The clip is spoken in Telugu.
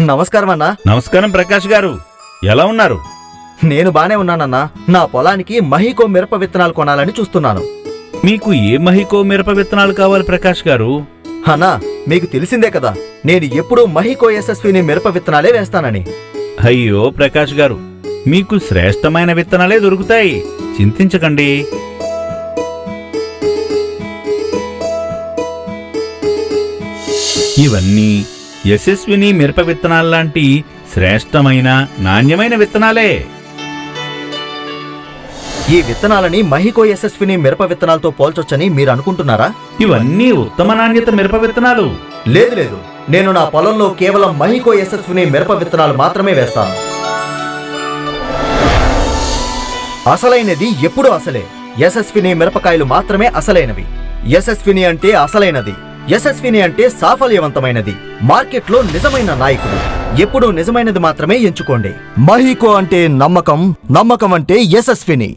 నమస్కారం అన్నా. నమస్కారం ప్రకాష్ గారు. ఎలా ఉన్నారు? నేను బానే ఉన్నానన్నా. నా పొలానికి మహికో మిరప విత్తనాలు కొనాలని చూస్తున్నాను. మీకు ఏ మహికో మిరప విత్తనాలు కావాలి ప్రకాష్ గారు? అన్నా మీకు తెలిసిందే కదా నేను ఎప్పుడూ మహికో యశస్విని మిరప విత్తనాలే వేస్తానని. అయ్యో ప్రకాష్ గారు మీకు శ్రేష్టమైన విత్తనాలే దొరుకుతాయి. చింతించకండి. ఇవన్నీ యశస్విని మిరప విత్తనాల్లాంటి శ్రేష్టమైన నాణ్యమైన విత్తనాలే. ఈ విత్తనాలని మహికో యశస్విని మిరప విత్తనాలతో పోల్చొచ్చని మీరు అనుకుంటున్నారా? ఇవన్నీ ఉత్తమ నాణ్యత మిరప విత్తనాలు. లేదు లేదు. నేను నా పొలంలో కేవలం మహికో యశస్విని మిరప విత్తనాలు మాత్రమే వేస్తాను. అసలైనది ఎప్పుడూ అసలే. యశస్విని మిరపకాయలు మాత్రమే అసలైనవి. యశస్విని అంటే అసలైనది. యశస్విని అంటే సాఫల్యవంతమైనది. మార్కెట్లో నిజమైన నాయకుడు. ఎప్పుడూ నిజమైనది మాత్రమే ఎంచుకోండి. మహికో అంటే నమ్మకం నమ్మకం అంటే యశస్విని.